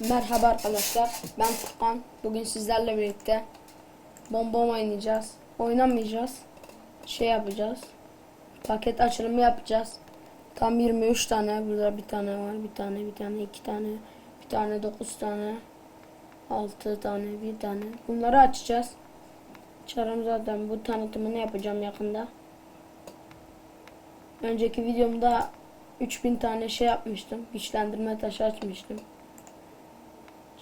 Merhaba arkadaşlar. Ben Furkan. Bugün sizlerle birlikte bombom oynayacağız. Oynamayacağız. Şey yapacağız. Paket açılımı yapacağız. Tam 23 tane. Burada bir tane var. Bir tane, bir tane, iki tane. Bir tane, dokuz tane. Altı tane, bir tane. Bunları açacağız. Çarım zaten bu tanıtımını yapacağım yakında. Önceki videomda 3000 tane şey yapmıştım. Güçlendirme taşı açmıştım.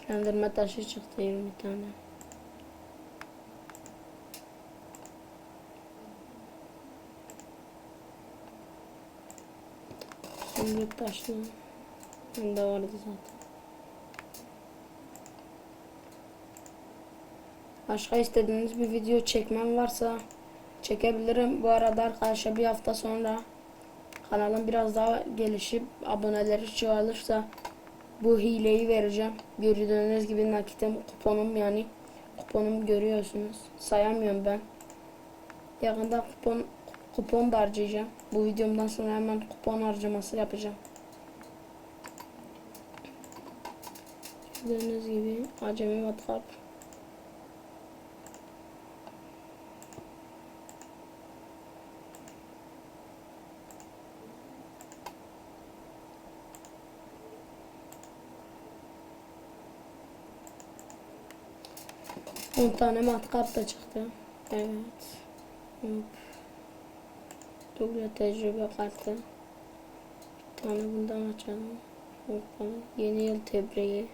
Güçlendirme taşı çıktı 20 tane. Şimdi taşlı. Bende vardı zaten. Başka istediğiniz bir video çekmem varsa çekebilirim. Bu arada arkadaşlar bir hafta sonra kanalım biraz daha gelişip aboneleri çoğalırsa bu hileyi vereceğim. Gördüğünüz gibi nakitim kuponum yani kuponum görüyorsunuz. Sayamıyorum ben. Yakında kupon kupon da harcayacağım. Bu videomdan sonra hemen kupon harcaması yapacağım. Gördüğünüz gibi acemi vatfark. 10 tane matkap da çıktı. Evet. Hop. Double tecrübe kartı. Bir tane bundan açalım. Hop. Yeni yıl tebriği.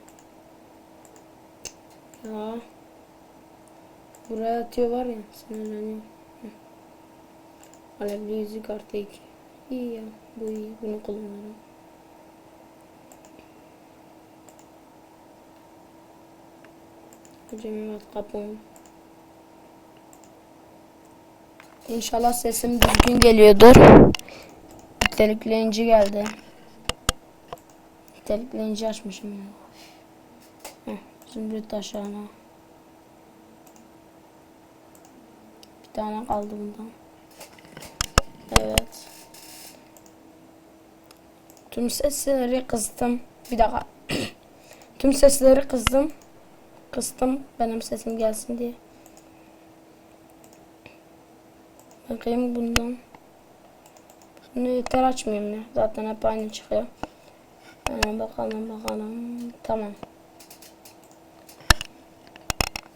Ya. Buraya atıyor var ya sinirleniyorum. Alevli yüzük artı 2. İyi ya bu iyi bunu kullanırım. Acemi matkapım. İnşallah sesim düzgün geliyordur. Nitelikleyici geldi. Nitelikleyici açmışım ya. Heh, zümrüt taşağına. Bir tane kaldı bundan. Evet. Tüm sesleri kıstım. Bir dakika. Tüm sesleri kızdım. Kıstım benim sesim gelsin diye. Bakayım bundan. Bunu yeter açmayayım ya. Zaten hep aynı çıkıyor. Hemen bakalım bakalım. Tamam.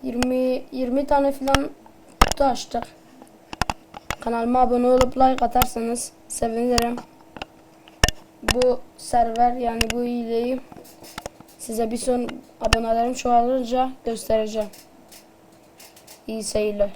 20 20 tane falan kutu açtık. Kanalıma abone olup like atarsanız sevinirim. Bu server yani bu hileyi size bir son abonelerim çoğalınca göstereceğim. İyi seyirler.